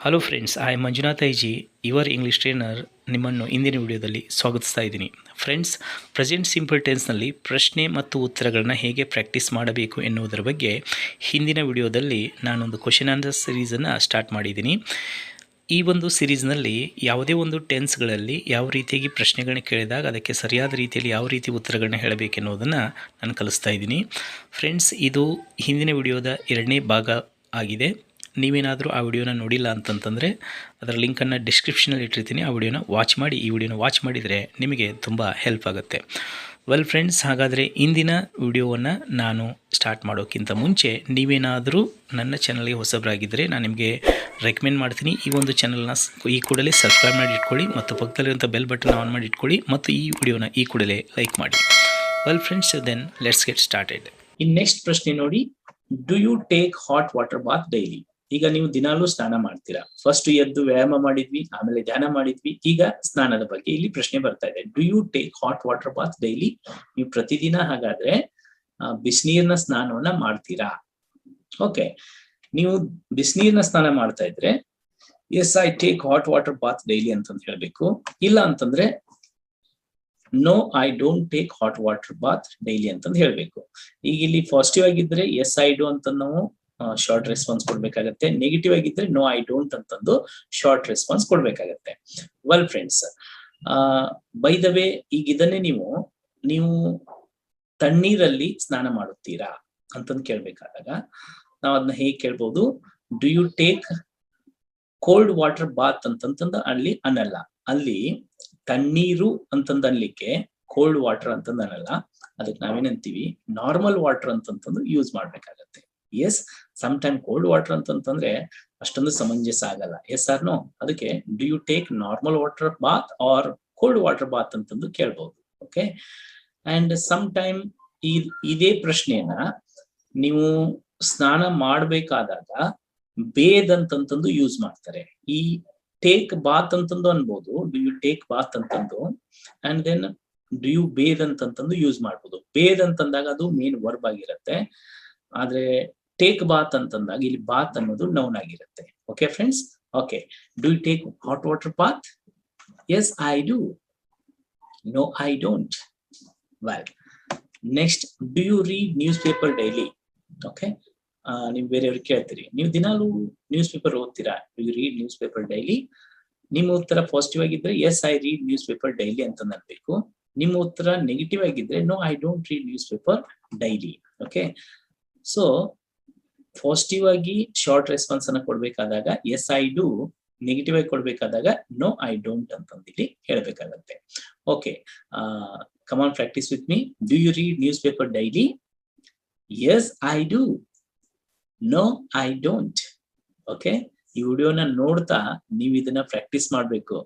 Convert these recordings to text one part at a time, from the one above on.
Hello friends I Manjunath IG your English trainer ನಿಮ್ಮನ್ನು ಇಂದಿನ ವಿಡಿಯೋದಲ್ಲಿ ಸ್ವಾಗತಿಸ್ತಾ ಇದ್ದೀನಿ. ಫ್ರೆಂಡ್ಸ್ ಪ್ರೆಸೆಂಟ್ ಸಿಂಪಲ್ ಟೆನ್ಸ್ನಲ್ಲಿ ಪ್ರಶ್ನೆ ಮತ್ತು ಉತ್ತರಗಳನ್ನು ಹೇಗೆ ಪ್ರಾಕ್ಟೀಸ್ ಮಾಡಬೇಕು ಎನ್ನುವುದರ ಬಗ್ಗೆ ಹಿಂದಿನ ವಿಡಿಯೋದಲ್ಲಿ ನಾನೊಂದು ಕ್ವಶನ್ ಆನ್ಸರ್ ಸಿರೀಸನ್ನು ಸ್ಟಾರ್ಟ್ ಮಾಡಿದ್ದೀನಿ. ಈ ಒಂದು ಸಿರೀಸ್ನಲ್ಲಿ ಯಾವುದೇ ಒಂದು ಟೆನ್ಸ್ಗಳಲ್ಲಿ ಯಾವ ರೀತಿಯಾಗಿ ಪ್ರಶ್ನೆಗಳನ್ನ ಕೇಳಿದಾಗ ಅದಕ್ಕೆ ಸರಿಯಾದ ರೀತಿಯಲ್ಲಿ ಯಾವ ರೀತಿ ಉತ್ತರಗಳನ್ನ ಹೇಳಬೇಕೆನ್ನುವುದನ್ನು ನಾನು ಕಲಿಸ್ತಾ ಇದ್ದೀನಿ. ಫ್ರೆಂಡ್ಸ್ ಇದು ಹಿಂದಿನ ವಿಡಿಯೋದ ಎರಡನೇ ಭಾಗ ಆಗಿದೆ. ನೀವೇನಾದರೂ ಆ ವಿಡಿಯೋನ ನೋಡಿಲ್ಲ ಅಂತಂತಂದರೆ ಅದರ ಲಿಂಕನ್ನು ಡಿಸ್ಕ್ರಿಪ್ಷನಲ್ಲಿ ಇಟ್ಟಿರ್ತೀನಿ. ಆ ವಿಡಿಯೋನ ವಾಚ್ ಮಾಡಿ, ಈ ವಿಡಿಯೋನ ವಾಚ್ ಮಾಡಿದರೆ ನಿಮಗೆ ತುಂಬ ಹೆಲ್ಪ್ ಆಗುತ್ತೆ. ವೆಲ್ ಫ್ರೆಂಡ್ಸ್ ಹಾಗಾದರೆ ಇಂದಿನ ವಿಡಿಯೋವನ್ನು ನಾನು ಸ್ಟಾರ್ಟ್ ಮಾಡೋಕ್ಕಿಂತ ಮುಂಚೆ ನೀವೇನಾದರೂ ನನ್ನ ಚಾನಲ್ಗೆ ಹೊಸಬರಾಗಿದ್ದರೆ ನಾನು ನಿಮಗೆ ರೆಕಮೆಂಡ್ ಮಾಡ್ತೀನಿ. ಈ ಒಂದು ಚಾನಲ್ನ ಈ ಕೂಡಲೇ ಸಬ್ಸ್ಕ್ರೈಬ್ ಮಾಡಿ ಇಟ್ಕೊಳ್ಳಿ ಮತ್ತು ಪಕ್ಕದಲ್ಲಿರುವಂಥ ಬೆಲ್ ಬಟನ್ ಆನ್ ಮಾಡಿ ಇಟ್ಕೊಳ್ಳಿ ಮತ್ತು ಈ ವಿಡಿಯೋನ ಈ ಕೂಡಲೇ ಲೈಕ್ ಮಾಡಿ. Well friends then let's get started in next ಪ್ರಶ್ನೆ ನೋಡಿ do you take hot water bath daily ಈಗ ನೀವು ದಿನಾಲೂ ಸ್ನಾನ ಮಾಡ್ತೀರಾ? ಫಸ್ಟ್ ಎದ್ದು ವ್ಯಾಯಾಮ ಮಾಡಿದ್ವಿ, ಆಮೇಲೆ ಧ್ಯಾನ ಮಾಡಿದ್ವಿ, ಈಗ ಸ್ನಾನದ ಬಗ್ಗೆ ಇಲ್ಲಿ ಪ್ರಶ್ನೆ ಬರ್ತಾ ಇದೆ. Do you take hot water bath daily ನೀವು ಪ್ರತಿದಿನ ಹಾಗಾದ್ರೆ ಬಿಸಿನೀರಿನ ಸ್ನಾನವನ್ನ ಮಾಡ್ತೀರಾ? ಓಕೆ ನೀವು ಬಿಸಿನೀರಿನ ಸ್ನಾನ ಮಾಡ್ತಾ ಇದ್ರೆ yes I take hot water bath daily ಅಂತಂದು ಹೇಳ್ಬೇಕು. ಇಲ್ಲ ಅಂತಂದ್ರೆ no I don't take hot water bath daily ಅಂತಂದು ಹೇಳ್ಬೇಕು. ಈಗ ಇಲ್ಲಿ ಪಾಸಿಟಿವ್ ಆಗಿದ್ರೆ ಎಸ್ ಐ ಡು ಅಂತ ನಾವು ಶಾರ್ಟ್ ರೆಸ್ಪಾನ್ಸ್ ಕೊಡ್ಬೇಕಾಗತ್ತೆ. ನೆಗೆಟಿವ್ ಆಗಿದ್ರೆ ನೋ ಐ ಡೋಂಟ್ ಅಂತಂದು short response ಕೊಡ್ಬೇಕಾಗತ್ತೆ. Well friends by the way ಈಗ ಇದನ್ನೇ ನೀವು ನೀವು ತಣ್ಣೀರಲ್ಲಿ ಸ್ನಾನ ಮಾಡುತ್ತೀರಾ ಅಂತಂದು ಕೇಳ್ಬೇಕಾದಾಗ, ನಾವು ಅದನ್ನ ಹೇಗೆ ಕೇಳ್ಬೋದು? Do you take cold water bath ಅಂತಂತಂದು ಅಲ್ಲಿ ಅನ್ನಲ್ಲ. ಅಲ್ಲಿ ತಣ್ಣೀರು ಅಂತಂದು ಅನ್ಲಿಕ್ಕೆ ಕೋಲ್ಡ್ ವಾಟರ್ ಅಂತಂದು ಅನ್ನಲ್ಲ. ಅದಕ್ಕೆ ನಾವೇನಂತೀವಿ ನಾರ್ಮಲ್ ವಾಟರ್ ಅಂತಂತಂದು ಯೂಸ್ ಮಾಡ್ಬೇಕಾಗತ್ತೆ. Yes some time cold water ಅಂತಂತಂದ್ರೆ ಅಷ್ಟೊಂದು ಸಮಂಜಸ ಆಗಲ್ಲ. ಎಸ್ ಆರ್ ನೋ ಅದಕ್ಕೆ do you take normal water bath or cold water bath ಅಂತಂದು ಕೇಳ್ಬಹುದು ಓಕೆ ಅಂಡ್ ಸಮ್ ಟೈಮ್ ಇದೇ ಪ್ರಶ್ನೆಯನ್ನ ನೀವು ಸ್ನಾನ ಮಾಡ್ಬೇಕಾದಾಗ ಬೇದ್ ಅಂತಂತಂದು ಯೂಸ್ ಮಾಡ್ತಾರೆ. ಈ ಟೇಕ್ ಬಾತ್ ಅಂತಂದು ಅನ್ಬೋದು ಡು ಯು ಟೇಕ್ ಬಾತ್ ಅಂತಂದು. And then do you bathe ಅಂತಂತಂದು use ಮಾಡ್ಬೋದು. ಬೇದ್ ಅಂತಂದಾಗ ಅದು ಮೇನ್ ವರ್ಬ್ ಆಗಿರುತ್ತೆ. ಆದ್ರೆ ಟೇಕ್ ಬಾತ್ ಅಂತಂದಾಗ ಇಲ್ಲಿ ಬಾತ್ ಅನ್ನೋದು ನೌನ್ ಆಗಿರುತ್ತೆ. Okay friends okay do you take hot water bath yes I do no I don't well next do you read newspaper daily okay ನೀವು ಬೇರೆಯವ್ರಿಗೆ ಕೇಳ್ತೀರಿ. ನೀವು ದಿನಾಲೂ ನ್ಯೂಸ್ ಪೇಪರ್ ಓದ್ತೀರಾ? You read newspaper daily ನಿಮ್ಮ ಉತ್ತರ positive ಆಗಿದ್ರೆ yes I read newspaper daily ಅಂತ ಅನ್ಬೇಕು ನಿಮ್ಮ ಉತ್ತರ ನೆಗೆಟಿವ್ ಆಗಿದ್ರೆ no I don't read newspaper daily okay so positive ಆಗಿ ಶಾರ್ಟ್ ರೆಸ್ಪಾನ್ಸ್ ಅನ್ನ ಕೊಡ್ಬೇಕಾದಾಗ ಎಸ್ ಐ ಡು ನೆಗೆಟಿವ್ ಆಗಿ ಕೊಡ್ಬೇಕಾದಾಗ ನೋ ಐ ಡೋಂಟ್ ಅಂತಂದಿಲ್ಲಿ ಹೇಳ್ಬೇಕಾಗತ್ತೆ. Okay come on practice with me do you read newspaper daily yes I do no I don't okay ಈ ವಿಡಿಯೋನ ನೋಡ್ತಾ ನೀವು ಇದನ್ನ ಪ್ರಾಕ್ಟೀಸ್ ಮಾಡ್ಬೇಕು.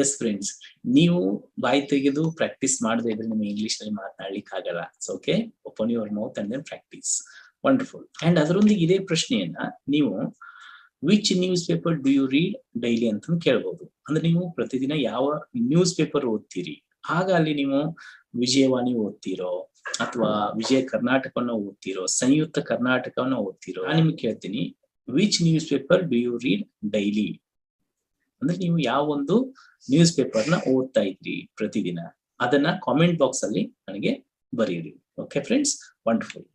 ಎಸ್ ಫ್ರೆಂಡ್ಸ್ ನೀವು ಬಾಯಿ ತೆಗೆದು ಪ್ರಾಕ್ಟೀಸ್ ಮಾಡದೇ ಇದ್ರೆ ನಿಮ್ಗೆ ಇಂಗ್ಲಿಷ್ನಲ್ಲಿ ಮಾತನಾಡ್ಲಿಕ್ಕೆ ಆಗಲ್ಲ okay open your mouth and then practice wonderful and ಅದರೊಂದಿಗೆ ಇದೇ ಪ್ರಶ್ನೆಯನ್ನ ನೀವು which newspaper do you read daily ಅಂತ ಕೇಳ್ಬೋದು. ಅಂದ್ರೆ ನೀವು ಪ್ರತಿದಿನ ಯಾವ ನ್ಯೂಸ್ ಪೇಪರ್ ಓದ್ತೀರಿ? ಆಗ ಅಲ್ಲಿ ನೀವು ವಿಜಯವಾಣಿ ಓದ್ತೀರೋ? ಅಥವಾ ವಿಜಯ ಕರ್ನಾಟಕವನ್ನ ಓದ್ತಿರೋ? ಸಂಯುಕ್ತ ಕರ್ನಾಟಕವನ್ನ ಓದ್ತೀರೋ? ನಾನು ನಿಮ್ಗೆ ಕೇಳ್ತೀನಿ which newspaper do you read daily ಅಂದ್ರೆ ನೀವು ಯಾವ ಒಂದು ನ್ಯೂಸ್ ಪೇಪರ್ನ ಓದ್ತಾ ಇದ್ರಿ ಪ್ರತಿದಿನ? ಅದನ್ನ ಕಾಮೆಂಟ್ ಬಾಕ್ಸ್ ಅಲ್ಲಿ ನನಗೆ ಬರೆಯಿರಿ. Okay friends wonderful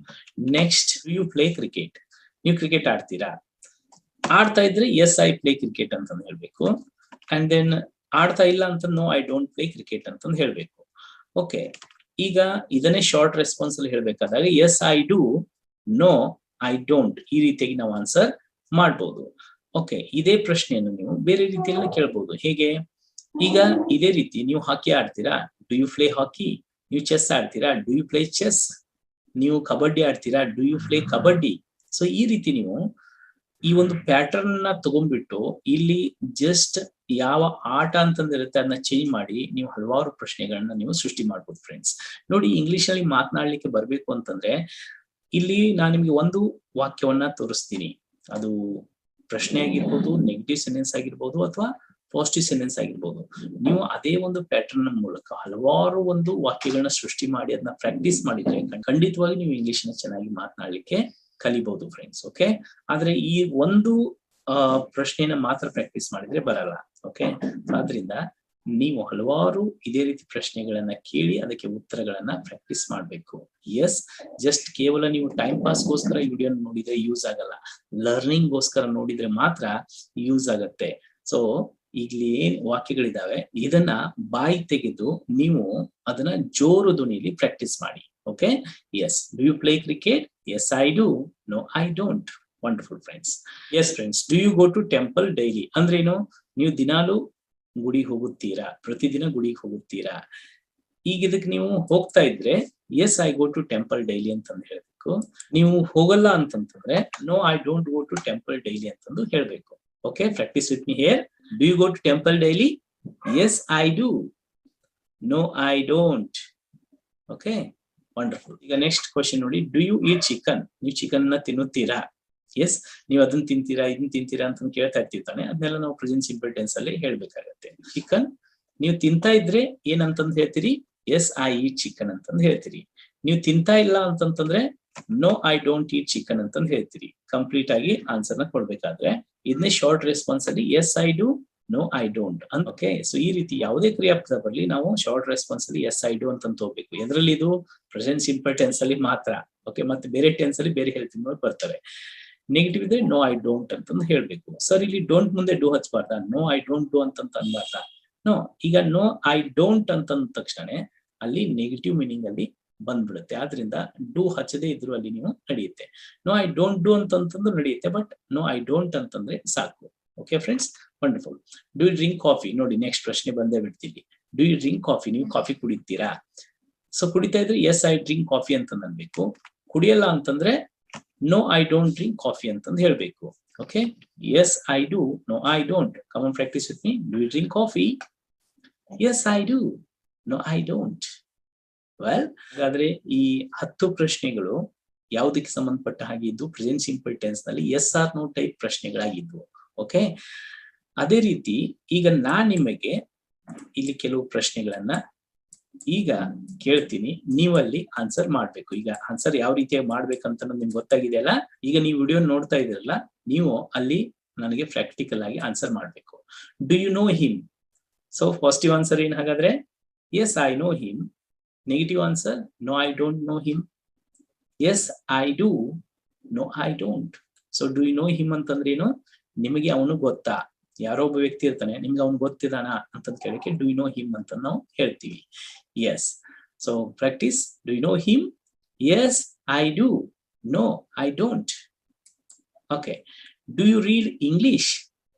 next you play cricket ನೀವು ಕ್ರಿಕೆಟ್ ಆಡ್ತೀರಾ? ಆಡ್ತಾ ಇದ್ರೆ ಎಸ್ ಐ ಪ್ಲೇ ಕ್ರಿಕೆಟ್ ಅಂತ ಹೇಳ್ಬೇಕು. ಅಂಡ್ ದೆನ್ ಆಡ್ತಾ ಇಲ್ಲ ಅಂತ no I don't play cricket ಅಂತಂದು ಹೇಳ್ಬೇಕು. ಓಕೆ ಈಗ ಇದನ್ನೇ ಶಾರ್ಟ್ ರೆಸ್ಪಾನ್ಸ್ ಅಲ್ಲಿ ಹೇಳ್ಬೇಕಾದಾಗ yes I do no I don't ಈ ರೀತಿಯಾಗಿ ನಾವು ಆನ್ಸರ್ ಮಾಡ್ಬೋದು. ಓಕೆ ಇದೇ ಪ್ರಶ್ನೆಯನ್ನು ನೀವು ಬೇರೆ ರೀತಿಯಲ್ಲಿ ಕೇಳ್ಬೋದು. ಹೇಗೆ? ಈಗ ಇದೇ ರೀತಿ ನೀವು ಹಾಕಿ ಆಡ್ತೀರಾ? ಡು ಯು ಪ್ಲೇ ಹಾಕಿ ನೀವು ಚೆಸ್ ಆಡ್ತೀರಾ? ಡು ಯು ಪ್ಲೇ ಚೆಸ್ ನೀವು kabaddi ಆಡ್ತೀರಾ? Do you play kabaddi? So ಈ ರೀತಿ ನೀವು ಈ ಒಂದು ಪ್ಯಾಟರ್ನ್ನ ತಗೊಂಡ್ಬಿಟ್ಟು ಇಲ್ಲಿ ಜಸ್ಟ್ ಯಾವ ಆಟ ಅಂತಂದಿರುತ್ತೆ ಅದನ್ನ ಚೇಂಜ್ ಮಾಡಿ ನೀವು ಹಲವಾರು ಪ್ರಶ್ನೆಗಳನ್ನ ನೀವು ಸೃಷ್ಟಿ ಮಾಡ್ಬೋದು ಫ್ರೆಂಡ್ಸ್ ನೋಡಿ ಇಂಗ್ಲಿಷ್ನಲ್ಲಿ ಮಾತನಾಡ್ಲಿಕ್ಕೆ ಬರ್ಬೇಕು ಅಂತಂದ್ರೆ ಇಲ್ಲಿ ನಾನು ನಿಮ್ಗೆ ಒಂದು ವಾಕ್ಯವನ್ನ ತೋರಿಸ್ತೀನಿ. ಅದು ಪ್ರಶ್ನೆ ಆಗಿರ್ಬೋದು ನೆಗೆಟಿವ್ ಸೆಂಟೆನ್ಸ್ ಆಗಿರ್ಬೋದು ಅಥವಾ ಪಾಸಿಟಿವ್ ಸೆಂಟೆನ್ಸ್ ಆಗಿರ್ಬೋದು. ನೀವು ಅದೇ ಒಂದು ಪ್ಯಾಟರ್ನ್ ಮೂಲಕ ಹಲವಾರು ಒಂದು ವಾಕ್ಯಗಳನ್ನ ಸೃಷ್ಟಿ ಮಾಡಿ ಅದನ್ನ ಪ್ರಾಕ್ಟೀಸ್ ಮಾಡಿದ್ರೆ ಖಂಡ್- ಖಂಡಿತವಾಗಿ ನೀವು ಇಂಗ್ಲಿಷ್ನ ಚೆನ್ನಾಗಿ ಮಾತನಾಡ್ಲಿಕ್ಕೆ ಕಲಿಬಹುದು ಫ್ರೆಂಡ್ಸ್ ಓಕೆ ಆದ್ರೆ ಈ ಒಂದು ಪ್ರಶ್ನೆನ ಮಾತ್ರ ಪ್ರಾಕ್ಟೀಸ್ ಮಾಡಿದ್ರೆ ಬರಲ್ಲ ಓಕೆ ಆದ್ರಿಂದ ನೀವು ಹಲವಾರು ಇದೇ ರೀತಿ ಪ್ರಶ್ನೆಗಳನ್ನ ಕೇಳಿ ಅದಕ್ಕೆ ಉತ್ತರಗಳನ್ನ ಪ್ರಾಕ್ಟೀಸ್ ಮಾಡ್ಬೇಕು. ಎಸ್ ಜಸ್ಟ್ ಕೇವಲ ನೀವು ಟೈಮ್ ಪಾಸ್ಗೋಸ್ಕರ ಈ ವಿಡಿಯೋ ನೋಡಿದ್ರೆ ಯೂಸ್ ಆಗಲ್ಲ. ಲರ್ನಿಂಗ್ ಗೋಸ್ಕರ ನೋಡಿದ್ರೆ ಮಾತ್ರ ಯೂಸ್ ಆಗತ್ತೆ. ಸೊ ಇಲ್ಲಿ ಏನ್ ವಾಕ್ಯಗಳಿದಾವೆ ಇದನ್ನ ಬಾಯಿ ತೆಗೆದು ನೀವು ಅದನ್ನ ಜೋರು ಧ್ವನಿಯಲ್ಲಿ ಪ್ರಾಕ್ಟೀಸ್ ಮಾಡಿ. Okay yes do you play cricket yes I do no I don't wonderful friends yes friends do you go to temple daily ಅಂದ್ರೇನು? ನೀವು ದಿನಾಲು ಗುಡಿಗೆ ಹೋಗುತ್ತೀರಾ? ಪ್ರತಿದಿನ ಗುಡಿಗೆ ಹೋಗುತ್ತೀರಾ? ಈಗ ಇದಕ್ಕೆ ನೀವು ಹೋಗ್ತಾ ಇದ್ರೆ yes I go to temple daily ಅಂತಂದು ಹೇಳ್ಬೇಕು. ನೀವು ಹೋಗಲ್ಲ ಅಂತಂದ್ರೆ no I don't go to temple daily ಅಂತಂದು ಹೇಳ್ಬೇಕು. Okay practice with me here do you go to temple daily yes I do no I don't okay wonderful ಈಗ next question ನೋಡಿ do you eat chicken ನೀವು ಚಿಕನ್ನ ತಿನ್ನುತ್ತೀರಾ? S ನೀವು ಅದನ್ನ ತಿಂತೀರಾ, ಇದನ್ನ ತಿಂತೀರಾ ಅಂತ ಕೇಳ್ತಾ ಇರ್ತಿರ್ತಾನೆ. ಅದನ್ನೆಲ್ಲ ನಾವು ಪ್ರೆಸೆಂಟ್ ಸಿಂಪಲ್ ಟೆನ್ಸ್ ಅಲ್ಲಿ ಹೇಳ್ಬೇಕಾಗತ್ತೆ. ಚಿಕನ್ ನೀವು ತಿಂತಾ ಇದ್ರೆ ಏನಂತಂದ್ ಹೇಳ್ತೀರಿ? ಎಸ್ ಐ ಈಟ್ ಚಿಕನ್ ಅಂತಂದ್ ಹೇಳ್ತೀರಿ. ನೀವು ತಿಂತಾ ಇಲ್ಲ ಅಂತಂತಂದ್ರೆ no I don't eat chicken ಅಂತಂದ್ ಹೇಳ್ತೀರಿ. ಕಂಪ್ಲೀಟ್ ಆಗಿ ಆನ್ಸರ್ನ ಕೊಡ್ಬೇಕಾದ್ರೆ. ಇದನ್ನೇ ಶಾರ್ಟ್ ರೆಸ್ಪಾನ್ಸ್ ಅಲ್ಲಿ yes I do no I don't okay so ಈ ರೀತಿ ಯಾವುದೇ ಕ್ರಿಯಾಪದ ಬರಲಿ ನಾವು ಶಾರ್ಟ್ ರೆಸ್ಪಾನ್ಸ್ ಅಲ್ಲಿ ಎಸ್ ಐ ಡು ಅಂತ ತಗೋಬೇಕು. ಎದ್ರಲ್ಲಿ ಇದು ಪ್ರೆಸೆಂಟ್ ಸಿಂಪಲ್ ಅಲ್ಲಿ ಮಾತ್ರ. ಓಕೆ ಮತ್ತೆ ಬೇರೆ ಟೆನ್ಸ್ ಅಲ್ಲಿ ಬೇರೆ ಹೇಳ್ತೀನಿ ಬರ್ತವೆ. ನೆಗೆಟಿವ್ ಇದ್ರೆ ನೋ ಐ ಡೋಂಟ್ ಅಂತ ಹೇಳ್ಬೇಕು. ಸರ್ ಇಲ್ಲಿ ಡೋಂಟ್ ಮುಂದೆ ಡೂ ಹಚ್ಬಾರ್ದ? ನೋ ಐ ಡೋಂಟ್ ಡೂ ಅಂತ ಅನ್ಬಾರ್ದ? ನೋ ಈಗ ನೋ ಐ ಡೋಂಟ್ ಅಂತಂದ ತಕ್ಷಣ ಅಲ್ಲಿ ನೆಗೆಟಿವ್ ಮೀನಿಂಗ್ ಅಲ್ಲಿ ಬಂದ್ಬಿಡುತ್ತೆ. ಆದ್ರಿಂದ ಡೂ ಹಚ್ಚದೇ ಇದ್ರು ಅಲ್ಲಿ ನೀವು ನಡೆಯುತ್ತೆ. ನೋ ಐ ಡೋಂಟ್ ಡೂ ಅಂತಂತಂದು ನಡೆಯುತ್ತೆ ಬಟ್ ನೋ ಐ ಡೋಂಟ್ ಅಂತಂದ್ರೆ ಸಾಕು. Okay friends wonderful do you drink coffee ನೋಡಿ ನೆಕ್ಸ್ಟ್ ಪ್ರಶ್ನೆ ಬಂದೇ ಬಿಡ್ತೀವಿ ಡೂ ಯು ಡ್ರಿಂಕ್ ಕಾಫಿ ನೀವು ಕಾಫಿ ಕುಡಿತೀರಾ? ಸೊ ಕುಡಿತಾ ಇದ್ರೆ ಎಸ್ ಐ ಡ್ರಿಂಕ್ ಕಾಫಿ ಅಂತ ಅನ್ಬೇಕು ಕುಡಿಯಲ್ಲ ಅಂತಂದ್ರೆ no I don't drink coffee ಅಂತಂದು ಹೇಳ್ಬೇಕು. Okay yes I do no I don't come on practice with me do you drink coffee yes I do no I don't well ಹಾಗಾದ್ರೆ ಈ ಹತ್ತು ಪ್ರಶ್ನೆಗಳು ಯಾವುದಕ್ಕೆ ಸಂಬಂಧಪಟ್ಟ ಹಾಗೆ ಇದ್ದು ಪ್ರೆಸೆಂಟ್ ಸಿಂಪಲ್ ಟೆನ್ಸ್ನಲ್ಲಿ ಎಸ್ ಆರ್ ನೋ ಟೈಪ್ ಪ್ರಶ್ನೆಗಳಾಗಿದ್ವು. ಓಕೆ ಅದೇ ರೀತಿ ಈಗ ನಾನ್ ನಿಮಗೆ ಇಲ್ಲಿ ಕೆಲವು ಪ್ರಶ್ನೆಗಳನ್ನ ಈಗ ಕೇಳ್ತೀನಿ. ನೀವಲ್ಲಿ ಆನ್ಸರ್ ಮಾಡ್ಬೇಕು. ಈಗ ಆನ್ಸರ್ ಯಾವ ರೀತಿಯಾಗಿ ಮಾಡ್ಬೇಕಂತ ನಿಮ್ಗೆ ಗೊತ್ತಾಗಿದೆಯಲ್ಲ ಈಗ ನೀವು ವಿಡಿಯೋ ನೋಡ್ತಾ ಇದ್ರಲ್ಲ ನೀವು ಅಲ್ಲಿ ನನಗೆ ಪ್ರಾಕ್ಟಿಕಲ್ ಆಗಿ ಆನ್ಸರ್ ಮಾಡ್ಬೇಕು. Do you know him so positive answer ಏನ್ ಹಾಗಾದ್ರೆ? Yes I know him negative answer no I don't know him yes I do no I don't so do you know him ಅಂತಂದ್ರೆ ಏನು ನಿಮಗೆ ಅವನು ಗೊತ್ತಾ? ಯಾರೋ ಒಬ್ಬ ವ್ಯಕ್ತಿ ಇರ್ತಾನೆ, ನಿಮ್ಗೆ ಅವ್ನು ಗೊತ್ತಿದಾನ ಅಂತಂದ್ ಕೇಳಕ್ಕೆ ಡು ಯು ನೋ ಹಿಮ್ ಅಂತ ನಾವು ಹೇಳ್ತೀವಿ. Yes so practice do you know him yes I do no I don't okay do you read English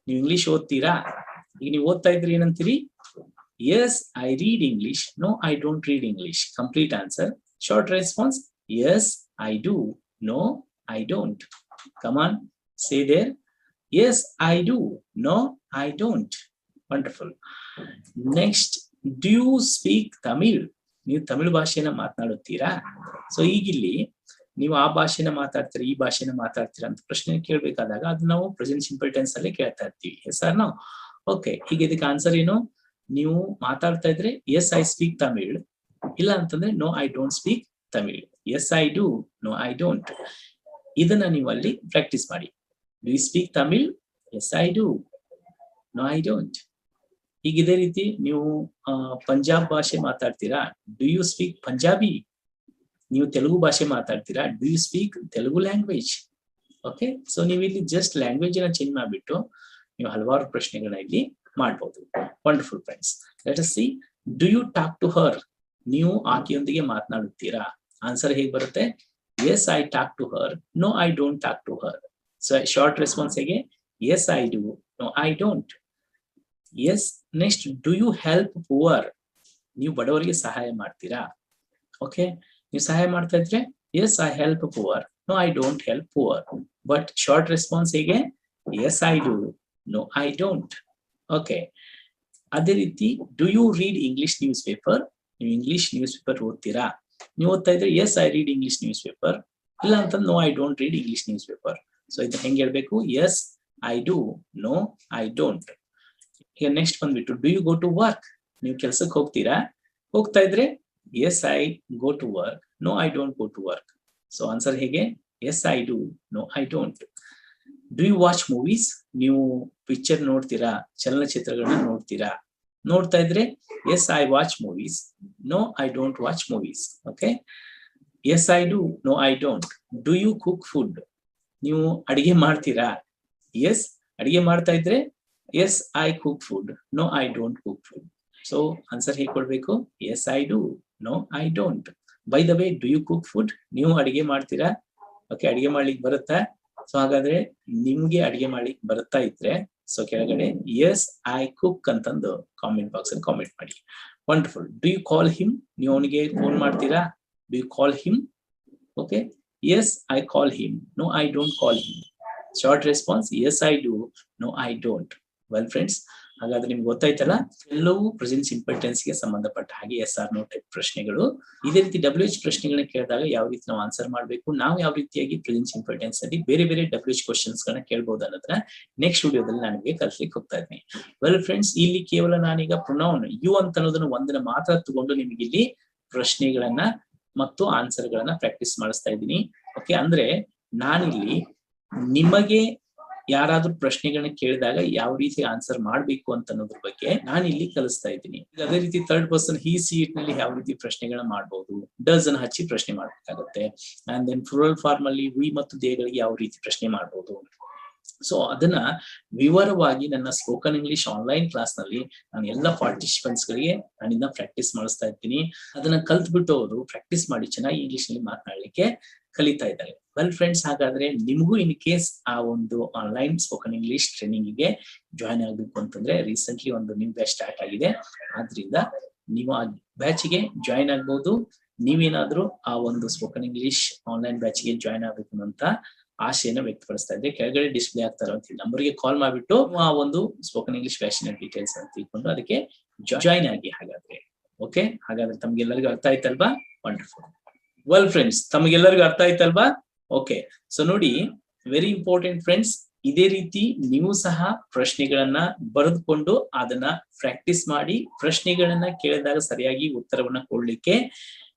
ನೀವು ಇಂಗ್ಲಿಷ್ ಓದ್ತೀರಾ? ಈಗ ನೀವು ಓದ್ತಾ ಇದ್ರಿ ಏನಂತೀರಿ? Yes I read English no I don't read English complete answer short response yes I do no I don't come on say there yes I do no I don't wonderful next do you speak Tamil ನೀವು ತಮಿಳ್ ಭಾಷೆನ ಮಾತನಾಡುತ್ತೀರಾ? So ಈಗಿಲ್ಲಿ ನೀವು ಆ ಭಾಷೆನ ಮಾತಾಡ್ತೀರಾ, ಈ ಭಾಷೆನ ಮಾತಾಡ್ತೀರಾ ಅಂತ ಪ್ರಶ್ನೆ ಕೇಳ್ಬೇಕಾದಾಗ ಅದು ನಾವು ಪ್ರೆಸೆಂಟ್ ಸಿಂಪಲ್ ಟೆನ್ಸ್ ಅಲ್ಲೇ ಕೇಳ್ತಾ ಇರ್ತೀವಿ. ಎಸ್ ಆರ್ ನಾವು ಓಕೆ ಈಗ ಇದಕ್ಕೆ ಆನ್ಸರ್ ಏನು? ನೀವು ಮಾತಾಡ್ತಾ ಇದ್ರೆ ಎಸ್ ಐ ಸ್ಪೀಕ್ ತಮಿಳ್ ಇಲ್ಲ ಅಂತಂದ್ರೆ no I don't speak Tamil yes I do no I don't ಇದನ್ನ ನೀವು ಅಲ್ಲಿ ಪ್ರಾಕ್ಟೀಸ್ ಮಾಡಿ. Do you speak Tamil yes I do no I don't ಈಗ ಇದೇ ರೀತಿ ನೀವು ಪಂಜಾಬ್ ಭಾಷೆ ಮಾತಾಡ್ತೀರಾ? ಡು ಯು ಸ್ಪೀಕ್ ಪಂಜಾಬಿ ನೀವು ತೆಲುಗು ಭಾಷೆ ಮಾತಾಡ್ತೀರಾ? Do you speak Telugu language okay so ನೀವು ಇಲ್ಲಿ ಜಸ್ಟ್ ಲ್ಯಾಂಗ್ವೇಜ್ ಚೇಂಜ್ ಮಾಡಿಬಿಟ್ಟು, ನೀವು ಹಲವಾರು ಪ್ರಶ್ನೆಗಳನ್ನ ಇಲ್ಲಿ ಮಾಡ್ಬೋದು. Wonderful friends let us see do you talk to her ನೀವು ಆಕೆಯೊಂದಿಗೆ ಮಾತನಾಡುತ್ತೀರಾ? ಆನ್ಸರ್ ಹೇಗೆ ಬರುತ್ತೆ? Yes I talk to her no I don't talk to her so short response ಹೇಗೆ? Yes I do no I don't yes next do you help poor ನೀವು ಬಡವರಿಗೆ ಸಹಾಯ ಮಾಡ್ತೀರಾ? ಓಕೆ ನೀವು ಸಹಾಯ ಮಾಡ್ತಾ ಇದ್ರೆ yes I help poor no I don't help poor but short response ಹೇಗೆ? Yes I do no I don't okay ಅದೇ ರೀತಿ do you read English newspaper ನೀವು ಇಂಗ್ಲಿಷ್ ನ್ಯೂಸ್ ಪೇಪರ್ ಓದ್ತೀರಾ? ನೀವು ಓದ್ತಾ ಇದ್ರೆ yes I read English newspaper ಇಲ್ಲ ಅಂತ no I don't read English newspaper so ಇದು ಹೆಂಗ್ ಹೇಳ್ಬೇಕು? Yes I do no I don't ಈಗ ನೆಕ್ಸ್ಟ್ ಬಂದ್ಬಿಟ್ಟು do you go to work ನೀವು ಕೆಲ್ಸಕ್ಕೆ ಹೋಗ್ತೀರಾ? ಹೋಗ್ತಾ ಇದ್ರೆ yes I go to work no I don't go to work so answer ಹೇಗೆ? Yes I do no I don't do you watch movies ನೀವು picture ನೋಡ್ತೀರಾ? ಚಲನಚಿತ್ರಗಳನ್ನ ನೋಡ್ತೀರಾ? ನೋಡ್ತಾ ಇದ್ರೆ yes I watch movies no I don't watch movies okay yes I do no I don't do you cook food ನೀವು ಅಡಿಗೆ ಮಾಡ್ತೀರಾ? Yes ಅಡಿಗೆ ಮಾಡ್ತಾ ಇದ್ರೆ yes I cook food no I don't cook food so answer ಹೇಗೆ ಕೊಡ್ಬೇಕು yes I do no I don't by the way do you cook food ನೀವು ಅಡಿಗೆ ಮಾಡ್ತೀರಾ? ಓಕೆ ಅಡಿಗೆ ಮಾಡ್ಲಿಕ್ಕೆ ಬರುತ್ತಾ? ಸೊ ಹಾಗಾದ್ರೆ ನಿಮ್ಗೆ ಅಡಿಗೆ ಮಾಡ್ಲಿಕ್ಕೆ ಬರ್ತಾ ಇದ್ರೆ ಸೊ ಕೆಳಗಡೆ ಎಸ್ ಐ ಕುಕ್ ಅಂತಂದು ಕಾಮೆಂಟ್ ಬಾಕ್ಸ್ ಅಲ್ಲಿ ಕಾಮೆಂಟ್ ಮಾಡಿ. Wonderful do you call him ನೀವು ಅವನಿಗೆ ಫೋನ್ ಮಾಡ್ತೀರಾ? Do you call him okay yes I call him no I don't call him short response yes I do no I don't well friends ಹಾಗಾದ್ರೆ ನಿಮ್ಗೆ ಗೊತ್ತಾಯ್ತಲ್ಲ, ಎಲ್ಲವೂ presence simple ಟೆನ್ಸ್ಗೆ ಸಂಬಂಧಪಟ್ಟ ಹಾಗೆ S or no type ಪ್ರಶ್ನೆಗಳು. ಇದೇ ರೀತಿ ಡಬ್ಲ್ಯೂ ಎಚ್ ಪ್ರಶ್ನೆಗಳನ್ನ ಕೇಳಿದಾಗ ಯಾವ ರೀತಿ ನಾವು ಆನ್ಸರ್ ಮಾಡಬೇಕು, ನಾವು ಯಾವ ರೀತಿಯಾಗಿ ಪ್ರೆಸೆನ್ಸ್ ಇಂಪಾರ್ಟೆನ್ಸ್ ಟೆನ್ಸ್ ಅಲ್ಲಿ ಬೇರೆ ಬೇರೆ ಡಬ್ಲ್ಯೂ ಎಚ್ ಕ್ವಶನ್ಸ್ ಗಳನ್ನ ಕೇಳಬಹುದು ಅನ್ನೋದನ್ನ ನೆಕ್ಸ್ಟ್ ವಿಡಿಯೋದಲ್ಲಿ ನನಗೆ ಕಲಿಸ್ಲಿಕ್ಕೆ ಹೋಗ್ತಾ ಇದ್ದೀನಿ. ವೆಲ್ ಫ್ರೆಂಡ್ಸ್ ಇಲ್ಲಿ ಕೇವಲ ನಾನೀಗ ಪ್ರೊನೌನ್ ಯು ಅಂತ ಅನ್ನೋದನ್ನ ಒಂದನ್ನ ಮಾತ್ರ ತಗೊಂಡು ನಿಮಗೆ ಇಲ್ಲಿ ಪ್ರಶ್ನೆಗಳನ್ನ ಮತ್ತು ಆನ್ಸರ್ ಗಳನ್ನ ಪ್ರಾಕ್ಟೀಸ್ ಮಾಡಿಸ್ತಾ ಇದ್ದೀನಿ. ಓಕೆ ಅಂದ್ರೆ ನಾನಿಲ್ಲಿ ನಿಮಗೆ ಯಾರಾದ್ರೂ ಪ್ರಶ್ನೆಗಳನ್ನ ಕೇಳಿದಾಗ ಯಾವ ರೀತಿ ಆನ್ಸರ್ ಮಾಡ್ಬೇಕು ಅಂತ ಅನ್ನೋದ್ರ ಬಗ್ಗೆ ನಾನು ಇಲ್ಲಿ ಕಲಿಸ್ತಾ ಇದ್ದೀನಿ. ಅದೇ ರೀತಿ ಥರ್ಡ್ ಪರ್ಸನ್ ಹಿ ಸೀಟ್ನಲ್ಲಿ ಯಾವ ರೀತಿ ಪ್ರಶ್ನೆಗಳನ್ನ ಮಾಡಬಹುದು ಅನ್ನ ಹಚ್ಚಿ ಪ್ರಶ್ನೆ ಮಾಡ್ಬೇಕಾಗತ್ತೆ. ಅಂಡ್ ದೆನ್ ಫ್ಲೋರಲ್ ಫಾರ್ಮ್ ಅಲ್ಲಿ ವಿ ಮತ್ತು ದೇಗಳಿಗೆ ಯಾವ ರೀತಿ ಪ್ರಶ್ನೆ ಮಾಡಬಹುದು ಸೊ ಅದನ್ನ ವಿವರವಾಗಿ ನನ್ನ ಸ್ಪೋಕನ್ ಇಂಗ್ಲಿಷ್ ಆನ್ಲೈನ್ ಕ್ಲಾಸ್ನಲ್ಲಿ ನಾನು ಎಲ್ಲ ಪಾರ್ಟಿಸಿಪೆಂಟ್ಸ್ ಗಳಿಗೆ ನಾನಿಂದ ಪ್ರಾಕ್ಟೀಸ್ ಮಾಡಿಸ್ತಾ ಇರ್ತೀನಿ ಅದನ್ನ ಕಲ್ತ್ಬಿಟ್ಟು ಅವರು ಪ್ರಾಕ್ಟೀಸ್ ಮಾಡಿ ಚೆನ್ನಾಗಿ ಇಂಗ್ಲಿಷ್ನಲ್ಲಿ ಮಾತನಾಡ್ಲಿಕ್ಕೆ ಕಲಿತಾ ಇದ್ದಾರೆ. ವೆಲ್ ಫ್ರೆಂಡ್ಸ್ ಹಾಗಾದ್ರೆ ನಿಮಗೂ ಇನ್ ಕೇಸ್ ಆ ಒಂದು ಆನ್ಲೈನ್ ಸ್ಪೋಕನ್ ಇಂಗ್ಲಿಷ್ ಟ್ರೈನಿಂಗ್ಗೆ ಜಾಯ್ನ್ ಆಗ್ಬೇಕು ಅಂತಂದ್ರೆ ರೀಸೆಂಟ್ಲಿ ಒಂದು ನಿಮ್ ಬ್ಯಾಚ್ ಸ್ಟಾರ್ಟ್ ಆಗಿದೆ. ಆದ್ರಿಂದ ನೀವು ಆ ಬ್ಯಾಚ್ಗೆ ಜಾಯ್ನ್ ಆಗ್ಬಹುದು ನೀವೇನಾದ್ರೂ ಆ ಒಂದು ಸ್ಪೋಕನ್ ಇಂಗ್ಲಿಷ್ ಆನ್ಲೈನ್ ಬ್ಯಾಚ್ಗೆ ಜಾಯ್ನ್ ಆಗಬೇಕು ಅಂತ ಆಶೆಯನ್ನು ವ್ಯಕ್ತಪಡಿಸ್ತಾ ಇದ್ದೆ ಕೆಳಗಡೆ ಡಿಸ್ಪ್ಲೇ ಆಗ್ತಾರೆ ಅಂತ ಹೇಳಿ ನಂಬರ್ಗೆ ಕಾಲ್ ಮಾಡಿಬಿಟ್ಟು ಆ ಒಂದು ಸ್ಪೋಕನ್ ಇಂಗ್ಲಿಷ್ ಬ್ಯಾಚಿನ ಡೀಟೇಲ್ಸ್ ಅಂತ ತಿಳ್ಕೊಂಡು ಅದಕ್ಕೆ ಜಾಯ್ನ್ ಆಗಿ ಹಾಗಾದ್ರೆ. ಓಕೆ ಹಾಗಾದ್ರೆ ತಮ್ಗೆಲ್ಲರಿಗೂ ಅರ್ಥ ಆಯ್ತಲ್ವಾ? ವಂಡರ್ಫುಲ್ ವೆಲ್ ಫ್ರೆಂಡ್ಸ್ ತಮಗೆಲ್ಲರಿಗೂ ಅರ್ಥ ಆಯ್ತಲ್ವಾ? ಓಕೆ ಸೊ ನೋಡಿ ವೆರಿ ಇಂಪಾರ್ಟೆಂಟ್ ಫ್ರೆಂಡ್ಸ್ ಇದೇ ರೀತಿ ನೀವು ಸಹ ಪ್ರಶ್ನೆಗಳನ್ನ ಬರೆದುಕೊಂಡು ಅದನ್ನ ಪ್ರಾಕ್ಟೀಸ್ ಮಾಡಿ ಪ್ರಶ್ನೆಗಳನ್ನ ಕೇಳಿದಾಗ ಸರಿಯಾಗಿ ಉತ್ತರವನ್ನ ಕೊಡ್ಲಿಕ್ಕೆ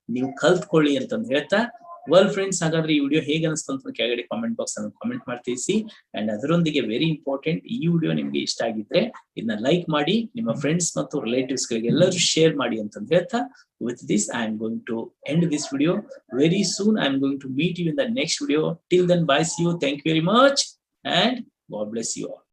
ನೀವು ಕಲ್ತ್ಕೊಳ್ಳಿ ಅಂತಂದು ಹೇಳ್ತಾ ವರ್ಲ್ ಫ್ರೆಂಡ್ಸ್ ಹಾಗಾದ್ರೆ ಈ ವಿಡಿಯೋ ಹೇಗೆ ಅನಿಸ್ತು ಅಂತ ಕೆಳಗಡೆ ಕಾಮೆಂಟ್ ಬಾಕ್ಸ್ ಅನ್ನು ಕಾಮೆಂಟ್ ಮಾಡ್ತೀವಿ ಅಂಡ್ ಅದರೊಂದಿಗೆ ವೆರಿ ಇಂಪಾರ್ಟೆಂಟ್ ಈ ವಿಡಿಯೋ ನಿಮ್ಗೆ ಇಷ್ಟ ಆಗಿದ್ರೆ ಇದನ್ನ ಲೈಕ್ ಮಾಡಿ, ನಿಮ್ಮ ಫ್ರೆಂಡ್ಸ್ ಮತ್ತು ರಿಲೇಟಿವ್ಸ್ ಗಳಿಗೆ ಎಲ್ಲರೂ ಶೇರ್ ಮಾಡಿ ಅಂತಂದ್ರೆ with this I am going to end this video very soon I am going to meet you in the next video till then bye see you thank you very much and God bless you all